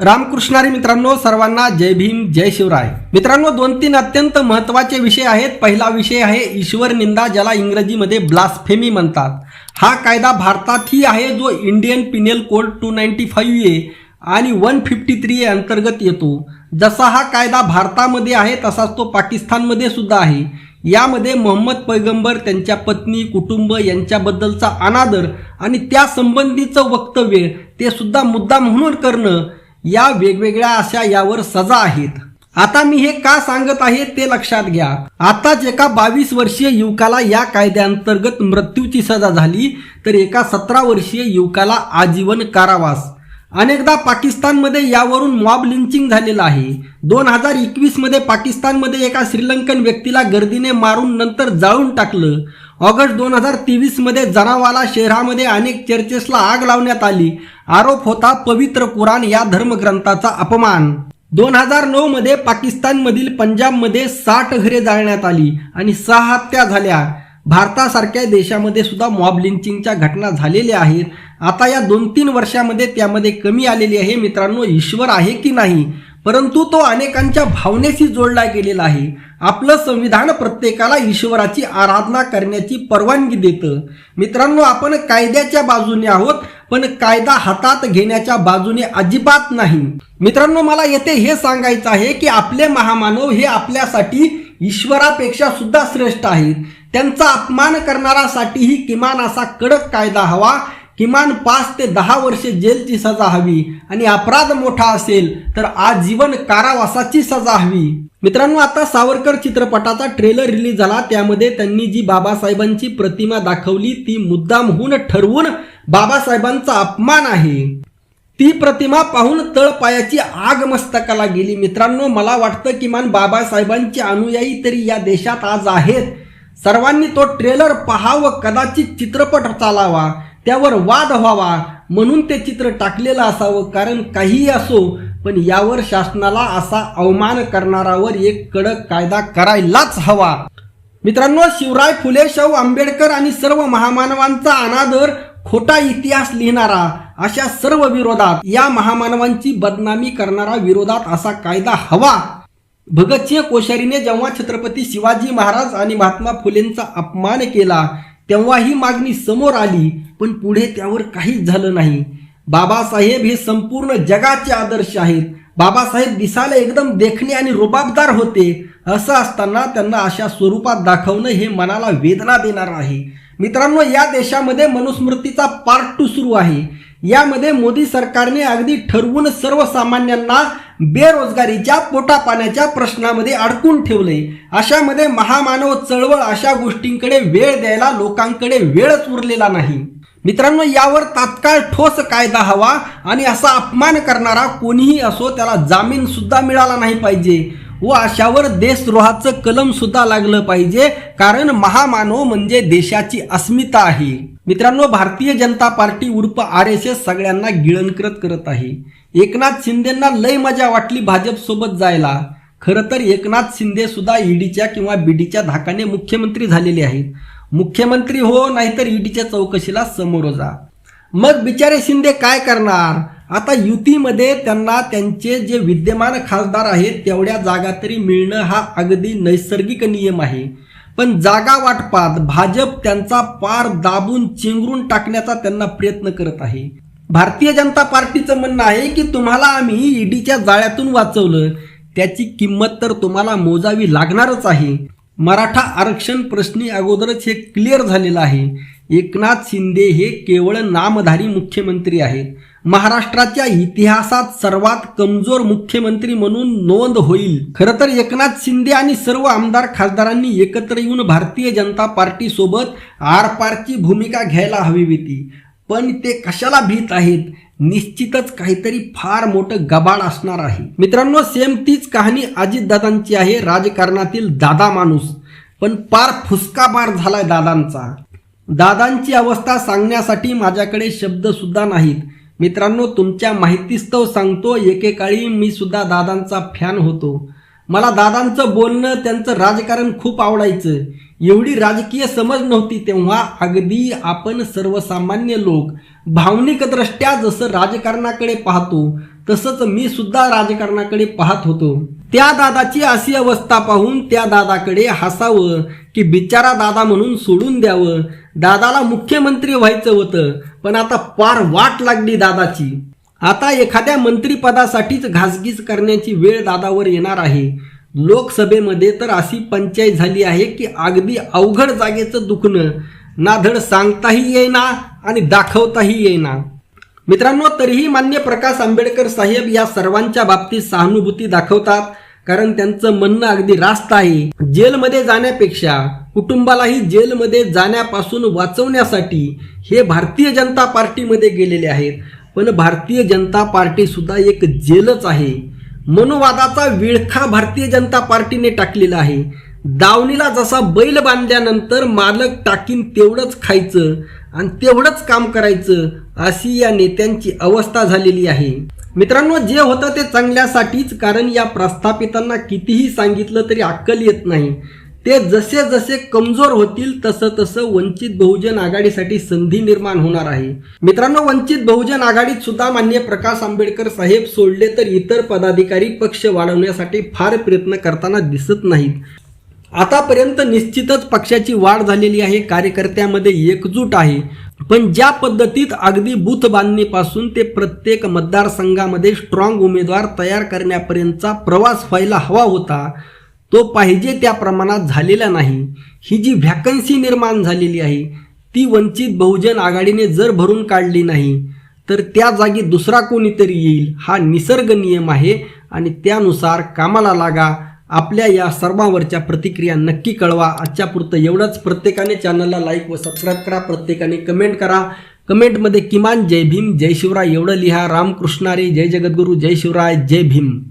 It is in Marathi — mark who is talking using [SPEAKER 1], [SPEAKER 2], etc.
[SPEAKER 1] रामकृष्णारी मित्रांनो सर्वांना जय भीम जय शिवराय. मित्रांनो दोन तीन अत्यंत महत्त्वाचे विषय आहेत. पहिला विषय आहे ईश्वर निंदा ज्याला इंग्रजीमध्ये ब्लास्फेमी म्हणतात. हा कायदा भारतातही आहे जो Indian penal code two ninety five A आणि वन फिफ्टी थ्री ए अंतर्गत येतो. जसा हा कायदा भारतामध्ये आहे तसाच तो पाकिस्तानमध्ये सुद्धा आहे. यामध्ये मोहम्मद पैगंबर त्यांच्या पत्नी कुटुंब यांच्याबद्दलचा अनादर आणि त्या संबंधीचं वक्तव्य ते सुद्धा मुद्दा म्हणून करणं या वेगवेगळ्या अशा यावर सजा आहेत. आता मी हे का सांगत आहे ते लक्षात घ्या. आताच एका बावीस वर्षीय युवकाला या कायद्याअंतर्गत मृत्यूची सजा झाली तर एका सतरा वर्षीय युवकाला आजीवन कारावास. अनेकदा पाकिस्तानमध्ये यावरून मॉब लिंचिंग झालेलं आहे. दोन हजार एकवीसमध्ये पाकिस्तानमध्ये एका श्रीलंकन व्यक्तीला गर्दीने मारून नंतर जाळून टाकलं. ऑगस्ट दोन हजार तेवीसमध्ये जनावाला शहरामध्ये अनेक चर्चेसला आग लावण्यात आली. आरोप होता पवित्र कुराण या धर्मग्रंथाचा अपमान. दोन हजार नऊ मध्ये पाकिस्तानमधील पंजाबमध्ये साठ घरे जाळण्यात आली आणि सहा हत्या झाल्या. भारतासारख्या देशामध्ये सुद्धा मॉब लिंचिंगच्या घटना झालेल्या आहेत. आता या दोन तीन वर्षामध्ये त्यामध्ये कमी आलेली आहे. मित्रांनो ईश्वर आहे की नाही? परंतु तो अनेकांच्या भावनेशी जोडला गेलेला आहे. आपलं संविधान प्रत्येकाला ईश्वराची आराधना करण्याची परवानगी देतं. मित्रांनो आपण कायद्याच्या बाजूने आहोत पण कायदा हातात घेण्याच्या बाजूने अजिबात नाही. मित्रांनो मला येथे हे सांगायचं आहे की आपले महामानव हे आपल्यासाठी ईश्वरापेक्षा सुद्धा श्रेष्ठ आहेत. त्यांचा अपमान करणारासाठीही किमान असा कडक कायदा हवा किमान पाच ते दहा वर्षे जेलची सजा हवी आणि अपराध मोठा असेल तर आजीवन कारावासाची सजा हवी. मित्रांनो आता सावरकर चित्रपटाचा ट्रेलर रिलीज झाला. त्यामध्ये त्यांनी जी बाबासाहेबांची प्रतिमा दाखवली ती मुद्दामहून ठरवून बाबासाहेबांचा अपमान आहे. ती प्रतिमा पाहून तळपायाची आग मस्तकाला गेली. मित्रांनो मला वाटतं किमान बाबासाहेबांची अनुयायी तरी या देशात आज आहेत. सर्वांनी तो ट्रेलर पाहावं कदाचित चित्रपट चालावा. त्यावर वाद व्हावा म्हणून ते चित्र टाकलेलं असावं कारण काहीही असो पण यावर शासनाला असा अवमान करणारावर एक कडक कायदा करायलाच हवा. मित्रांनो शिवराय फुले शाहू आंबेडकर आणि सर्व महामानवांचा अनादर खोटा इतिहास लिहिणारा अशा सर्व विरोधात या महामानवांची बदनामी करणारा विरोधात असा कायदा हवा. भगतसिंह कोश्यारीने जेव्हा छत्रपती शिवाजी महाराज आणि महात्मा फुलेंचा अपमान केला तेव्हा ही मागणी समोर आली पण पुढे त्यावर काहीच झालं नाही. बाबासाहेब हे संपूर्ण जगाचे आदर्श आहेत. बाबासाहेब दिसायला एकदम देखणे आणि रुबाबदार होते. असं असताना त्यांना अशा स्वरूपात दाखवणं हे मनाला वेदना देणार आहे. मित्रांनो या देशामध्ये मनुस्मृतीचा पार्ट टू सुरू आहे. यामध्ये मोदी सरकारने अगदी ठरवून सर्वसामान्यांना बेरोजगारीच्या पोटापाण्याच्या प्रश्नामध्ये अडकून ठेवले अशामध्ये महामानव चळवळ अशा गोष्टींकडे वेळ द्यायला लोकांकडे वेळच उरलेला नाही. मित्रांनो यावर तात्काळ ठोस कायदा हवा आणि असा अपमान करणारा कोणीही असो त्याला जामीन सुद्धा मिळाला नाही पाहिजे व अशावर देशद्रोहाचं कलम सुद्धा लागलं पाहिजे कारण महामानव म्हणजे देशाची अस्मिता आहे. मित्रांनो भारतीय जनता पार्टी उर्फ आर एस एस सगळ्यांना गिळंकृत करत आहे. एकनाथ शिंदेंना लय मजा वाटली भाजप सोबत जायला. खरं तर एकनाथ शिंदे सुद्धा ईडीच्या किंवा बीडीच्या धाकाने मुख्यमंत्री झालेले आहेत. मुख्यमंत्री हो नाहीतर ईडीच्या चौकशीला समोर जा. मग बिचारे शिंदे काय करणार? आता युतीमध्ये त्यांना त्यांचे जे विद्यमान खासदार आहेत तेवढ्या जागा तरी मिळणं हा अगदी नैसर्गिक नियम आहे. पण जागा वाटपात भाजप त्यांचा पार दाबून चिंगरून टाकण्याचा त्यांना प्रयत्न करत आहे. भारतीय जनता पार्टीचं म्हणणं आहे की तुम्हाला आम्ही ईडीच्या जाळ्यातून वाचवलं त्याची किंमत तर तुम्हाला मोजावी लागणारच आहे. मराठा आरक्षण प्रश्नी अगोदरच हे क्लिअर झालेलं आहे. एकनाथ शिंदे हे केवळ नामधारी मुख्यमंत्री आहेत. महाराष्ट्राच्या इतिहासात सर्वात कमजोर मुख्यमंत्री म्हणून नोंद होईल. खरं तर एकनाथ शिंदे आणि सर्व आमदार खासदारांनी एकत्र येऊन भारतीय जनता पार्टी सोबत आरपारची भूमिका घ्यायला हवी होती. पण ते कशाला भीत आहेत? निश्चितच काहीतरी फार मोठं गबाड असणार आहे. मित्रांनो सेम तीच कहाणी अजितदादांची आहे राजकारणातील दादा माणूस. पण पार फुसकाबार झालाय दादांचा. दादांची अवस्था सांगण्यासाठी माझ्याकडे शब्दसुद्धा नाहीत. मित्रांनो तुमच्या माहितीस्तव सांगतो एकेकाळी मी सुद्धा दादांचा फॅन होतो. मला दादांचं बोलणं त्यांचं राजकारण खूप आवडायचं. एवढी राजकीय समज नव्हती तेव्हा अगदी आपण सर्वसामान्य लोक. भावनिकदृष्ट्या जसं राजकारणाकडे पाहतो तसंच मी सुद्धा राजकारणाकडे पाहत होतो. त्या दादाची अशी अवस्था पाहून त्या दादाकडे हसावं की बिचारा दादा म्हणून सोडून द्यावं. दादाला मुख्यमंत्री व्हायचं होतं पण आता पार वाट लागली दादाची. आता एखाद्या मंत्रीपदासाठीच घासगीस करण्याची वेळ दादावर येणार आहे. लोकसभेमध्ये तर अशी पंचायत झाली आहे की अगदी अवघड जागेचं दुखणं. ना धड सांगताही येईना आणि दाखवताही येईना. मित्रांनो तरीही मान्य प्रकाश आंबेडकर साहेब या सर्वांच्या बाबतीत सहानुभूती दाखवतात कारण त्यांचं म्हणणं अगदी रास्त आहे. जेलमध्ये जाण्यापेक्षा कुटुंबालाही जेलमध्ये जाण्यापासून वाचवण्यासाठी हे भारतीय जनता पार्टीमध्ये गेलेले आहेत. पण भारतीय जनता पार्टी सुद्धा एक जेलच आहे. मनोवादाचा विळखा भारतीय जनता पार्टीने टाकलेला आहे. दावणीला जसा बैल बांधल्यानंतर मालक टाकीन तेवढंच खायचं. आणि तेवढंच काम करायचं अशी या नेत्यांची अवस्था झालेली आहे. मित्रांनो जे होतं ते चांगल्यासाठीच कारण या प्रस्थापितांना कितीही सांगितलं तरी अक्कल येत नाही. ते जसे जसे कमजोर होतील तसं तसं वंचित बहुजन आघाडीसाठी संधी निर्माण होणार आहे. मित्रांनो वंचित बहुजन आघाडीत सुद्धा मान्य प्रकाश आंबेडकर साहेब सोडले तर इतर पदाधिकारी पक्ष वाढवण्यासाठी फार प्रयत्न करताना दिसत नाहीत. आतापर्यंत निश्चितच पक्षाची वाढ झालेली आहे कार्यकर्त्यामध्ये एकजूट आहे. पण ज्या पद्धतीत अगदी बूथ बांधणीपासून ते प्रत्येक मतदारसंघामध्ये स्ट्रॉंग उमेदवार तयार करण्यापर्यंतचा प्रवास व्हायला हवा होता तो पाहिजे त्या प्रमाणात झालेला नाही. ही जी व्हॅकन्सी निर्माण झालेली आहे ती वंचित बहुजन आघाडीने जर भरून काढली नाही तर त्या जागी दुसरा कोणीतरी येईल हा निसर्ग नियम आहे आणि त्यानुसार कामाला लागा आपल्या या सर्वांवरच्या प्रतिक्रिया नक्की कळवा. आजच्या पुरतं एवढंच. प्रत्येकाने चॅनलला लाईक व सबस्क्राईब करा. प्रत्येकाने कमेंट करा. कमेंटमध्ये किमान जय भीम जय शिवराय एवढं लिहा. रामकृष्णारी जय जगद्गुरू जय शिवराय जय भीम.